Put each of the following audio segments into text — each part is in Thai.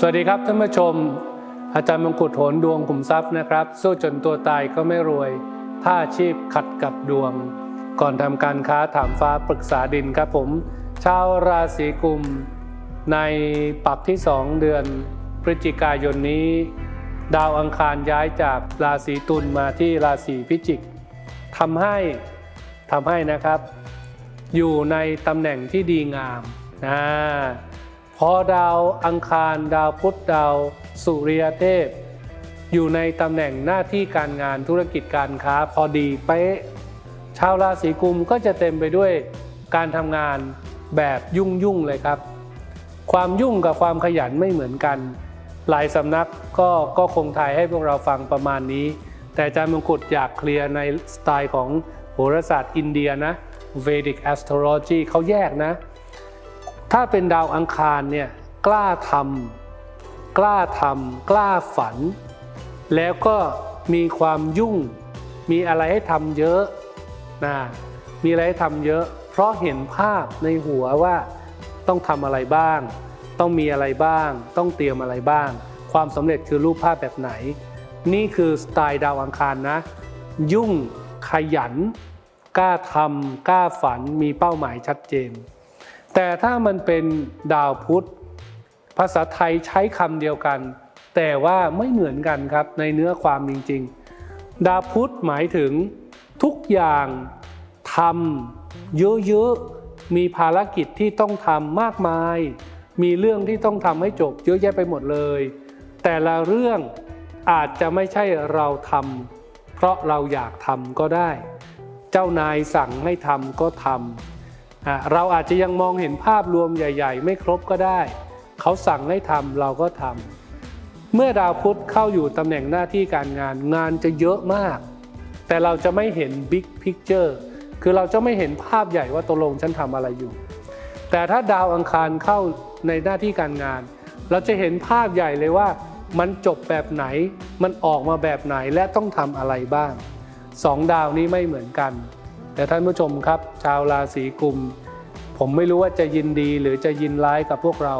สวัสดีครับท่านผู้ชม อาจารย์มงกุฎโหนดวงขุมทรัพย์นะครับ สู้จนตัวตายก็ไม่รวย ถ้าอาชีพขัดกับดวง ก่อนทำการค้าถามฟ้าปรึกษาดินครับผม ชาวราศีกุม ในปักที่ 2 เดือนพฤศจิกายนนี้ ดาวอังคารย้ายจากราศีตุลมาที่ราศีพิจิกทำให้ทำให้นะครับ อยู่ในตำแหน่งที่ดีงามนะ พอดาวอังคาร ดาวพุธดาว สุริยเทพ อยู่ในตำแหน่งหน้าที่การงานธุรกิจการค้าพอดีเป๊ะชาวราศีกุมก็จะเต็มไปด้วยการทำงานแบบยุ่งยุ่งๆเลยครับ ความยุ่งกับความขยันไม่เหมือนกัน หลายสำนักก็ก็คงทายให้พวกเราฟังประมาณนี้ แต่อาจารย์มงกุฎอยากเคลียร์ในสไตล์ของโหราศาสตร์อินเดียนะ Vedic Astrology เขาแยกนะ ถ้าเป็นดาวอังคารเนี่ยกล้าทำกล้าทำกล้าฝัน แล้วก็มีความยุ่ง มีอะไรให้ทำเยอะนะมีอะไรให้ทำเยอะ เพราะเห็นภาพในหัวว่าต้องทำอะไรบ้าง ต้องมีอะไรบ้าง ต้องเตรียมอะไรบ้าง ความสำเร็จคือรูปภาพแบบไหน นี่คือสไตล์ดาวอังคารนะ ยุ่งขยัน กล้าทำกล้าฝันมีเป้าหมายชัดเจน แต่ถ้ามันเป็นดาวพุธ ภาษาไทยใช้คำเดียวกัน แต่ว่าไม่เหมือนกันครับในเนื้อความจริง ๆ ดาวพุธหมายถึงทุกอย่างทำเยอะๆ มีภารกิจที่ต้องทำมากมาย มีเรื่องที่ต้องทำให้จบเยอะแยะไปหมดเลย แต่ละเรื่องอาจจะไม่ใช่เราทำเพราะเราอยากทำก็ได้ เจ้านายสั่งให้ทำก็ทำ เราอาจจะยังมองเห็นภาพรวมใหญ่ ๆ ไม่ครบก็ได้ เขาสั่งให้ทำเราก็ทำเมื่อดาวพุธเข้าอยู่ตำแหน่งหน้าที่การงานงานจะเยอะมาก แต่เราจะไม่เห็นบิ๊กพิกเจอร์คือเราจะไม่เห็นภาพใหญ่ว่าตกลงฉันทำอะไรอยู่ แต่ถ้าดาวอังคารเข้าในหน้าที่การงาน เราจะเห็นภาพใหญ่เลยว่ามันจบแบบไหน มันออกมาแบบไหนและต้องทำอะไรบ้างสองดาวนี้ไม่เหมือนกัน แต่ท่านผู้ชมครับ ชาวราศีกุม ผมไม่รู้ว่าจะยินดีหรือจะยินร้ายกับพวกเรา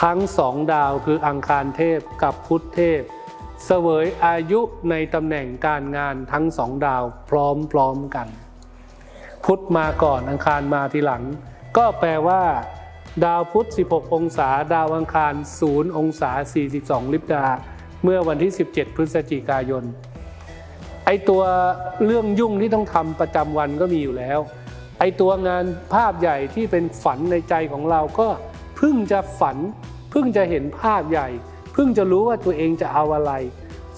ทั้งสองดาวคืออังคารเทพกับพุทธเทพ เสวยอายุในตำแหน่งการงานทั้งสองดาวพร้อมๆกัน พุทธมาก่อนอังคารมาทีหลัง ก็แปลว่า ดาวพุธ 16 องศา ดาวอังคาร 0 องศา 42 ลิบดา เมื่อวันที่ 17 พฤศจิกายนไอตัวเรื่องยุ่งที่ต้องทำประจำวันก็มีอยู่แล้ว ไอตัวงานภาพใหญ่ที่เป็นฝันในใจของเราก็เพิ่งจะฝันเพิ่งจะเห็นภาพใหญ่ เพิ่งจะรู้ว่าตัวเองจะเอาอะไร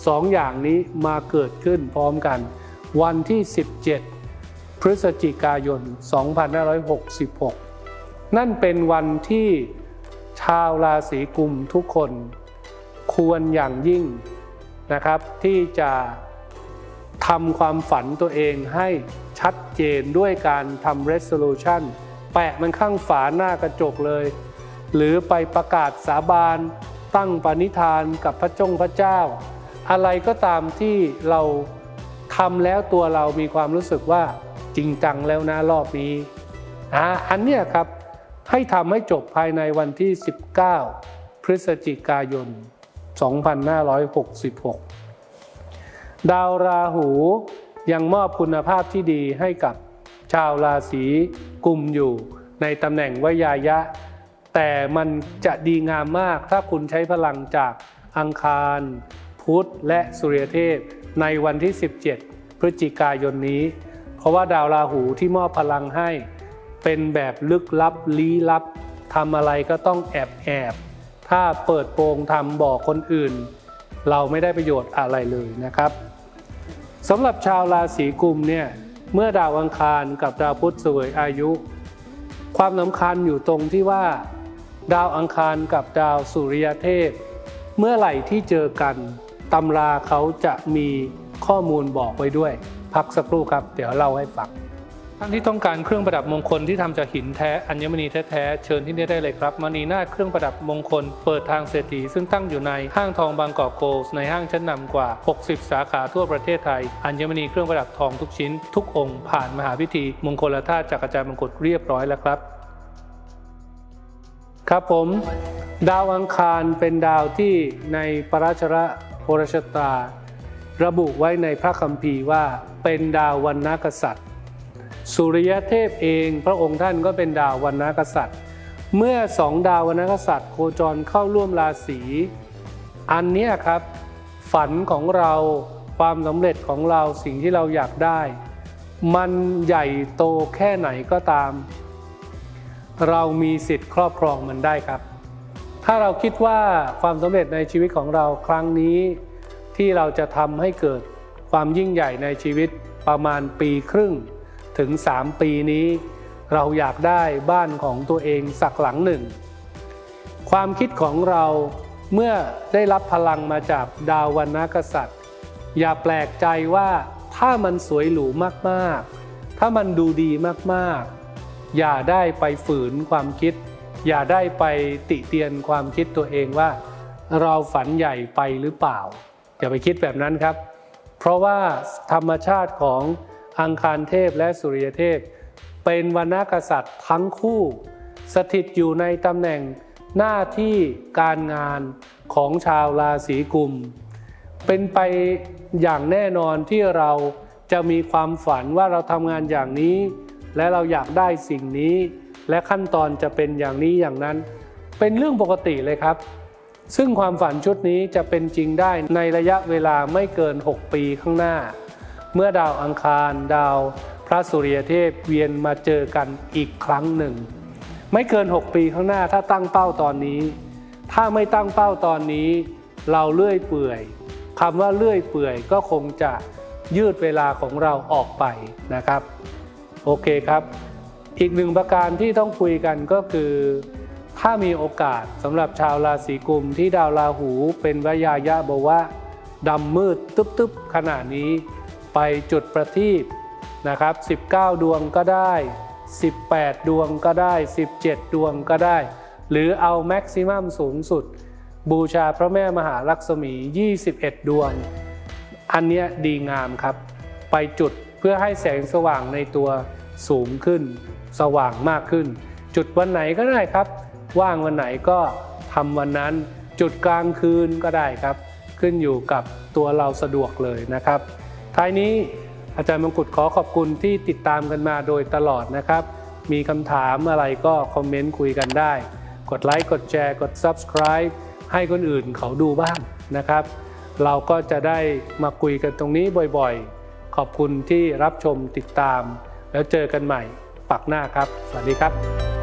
สองอย่างนี้มาเกิดขึ้นพร้อมกัน วันที่ 17 พฤศจิกายน 2566 นั่นเป็นวันที่ชาวราศีกุมทุกคน ควรอย่างยิ่งนะครับที่จะ ทำความฝันตัวเองให้ชัดเจนด้วยการทำ resolution แปะมันข้างฝาหน้ากระจกเลย หรือไปประกาศสาบานตั้งปณิธานกับพระจงพระเจ้า อะไรก็ตามที่เราทำแล้วตัวเรามีความรู้สึกว่าจริงจังแล้วนะรอบนี้อ่าอันเนี้ยครับให้ทำให้จบภายในวันที่ 19 พฤศจิกายน 2566 ดาวราหูยังมอบคุณภาพที่ดีให้กับชาวราศีกุมอยู่ ในตำแหน่งวยายะ แต่มันจะดีงามมากถ้าคุณใช้พลังจากอังคาร พุธและสุริยเทพ ในวันที่ 17 พฤศจิกายนนี้ เพราะว่าดาวราหูที่มอบพลังให้ เป็นแบบลึกลับลี้ลับทำอะไรก็ต้องแอบแอบถ้าเปิดโปงทำบอกคนอื่น เราไม่ได้ประโยชน์อะไรเลยนะครับ สำหรับชาวราศีกุมเนี่ยเมื่อดาวอังคารกับดาวพุธเสวยอายุ ความสำคัญอยู่ตรงที่ว่า ดาวอังคารกับดาวสุริยเทพ เมื่อไหร่ที่เจอกันตำราเขาจะมีข้อมูลบอกไว้ด้วย พักสักครู่ครับ เดี๋ยวเล่าให้ฟัง ท่านที่ต้องการเครื่องประดับมงคลที่ทำจากหินแท้อัญมณีแท้ๆเชิญที่นี่ได้เลยครับมณีนาถเครื่องประดับมงคล เปิดทางเศรษฐีซึ่งตั้งอยู่ในห้างทองบางกอกโกลส์ในห้างชั้นนำกว่า 60 สาขาทั่วประเทศไทย อัญมณีเครื่องประดับทองทุกชิ้น ทุกองค์ผ่านมหาพิธี มงคลธาตุจากอาจารย์มงกุฎเรียบร้อยแล้วครับ ครับผม ดาวอังคารเป็นดาวที่ในปราชระโหราชตา ระบุไว้ในพระคัมภีร์ว่าเป็นดาววันนกษัตริย์ สุริยเทพเองพระองค์ท่านก็เป็นดาววันนกษัตริย์ เมื่อสองดาววันนกษัตริย์ โคจรเข้าร่วมราศี อันนี้ครับ ฝันของเราความสำเร็จของเราสิ่งที่เราอยากได้ มันใหญ่โตแค่ไหนก็ตาม เรามีสิทธิ์ครอบครองมันได้ครับ ถ้าเราคิดว่าความสำเร็จในชีวิตของเราครั้งนี้ที่เราจะทำให้เกิดความยิ่งใหญ่ในชีวิตประมาณปีครึ่ง ถึง 3 ปีนี้ เราอยากได้บ้านของตัวเองสักหลังหนึ่ง ความคิดของเราเมื่อได้รับพลังมาจากดาววันนกษัตริย์ อย่าแปลกใจว่าถ้ามันสวยหรูมากๆ ถ้ามันดูดีมากๆ อย่าได้ไปฝืนความคิด อย่าได้ไปติเตียนความคิดตัวเองว่า เราฝันใหญ่ไปหรือเปล่า อย่าไปคิดแบบนั้นครับ เพราะว่าธรรมชาติของ อังคารเทพและสุริยเทพ เป็นวรรณกษัตริย์ทั้งคู่ สถิตอยู่ในตำแหน่งหน้าที่การงานของชาวราศีกุม เป็นไปอย่างแน่นอนที่เราจะมีความฝันว่าเราทำงานอย่างนี้ และเราอยากได้สิ่งนี้ และขั้นตอนจะเป็นอย่างนี้อย่างนั้น เป็นเรื่องปกติเลยครับ ซึ่งความฝันชุดนี้จะเป็นจริงได้ในระยะเวลาไม่เกิน 6 ปีข้างหน้า เมื่อดาวอังคารดาวพระสุริยเทพเวียนมาเจอกันอีกครั้งหนึ่ง ไม่เกิน 6 ปีข้างหน้าถ้าตั้งเป้าตอนนี้ ถ้าไม่ตั้งเป้าตอนนี้ เราเลื่อยเปื่อยคำว่าเลื่อยเปื่อยก็คงจะยืดเวลาของเราออกไปนะครับ โอเคครับ อีกหนึ่งประการที่ต้องคุยกันก็คือ ถ้ามีโอกาสสำหรับชาวราศีกุมที่ดาวราหูเป็นวายายะบอกว่าดำมืดตึ๊บๆขนาดนี้ ไปจุดประทีปนะครับ 19 ดวงก็ได้ 18 ดวงก็ได้ 17 ดวงก็ได้ หรือเอาแม็กซิมัมสูงสุด บูชาพระแม่มหาลักษมี 21 ดวง อันเนี้ยดีงามครับ ไปจุดเพื่อให้แสงสว่างในตัวสูงขึ้น สว่างมากขึ้น จุดวันไหนก็ได้ครับ ว่างวันไหนก็ทำวันนั้น จุดกลางคืนก็ได้ครับ ขึ้นอยู่กับตัวเราสะดวกเลยนะครับ ท้ายนี้อาจารย์มงกุฎขอขอบคุณที่ติดตามกันมาโดยตลอดนะครับ มีคำถามอะไรก็คอมเมนต์คุยกันได้ กดไลค์กดแชร์กด Subscribe ให้คนอื่นเขาดูบ้างนะครับ เราก็จะได้มาคุยกันตรงนี้บ่อยๆ ขอบคุณที่รับชมติดตาม แล้วเจอกันใหม่ปักหน้าครับ สวัสดีครับ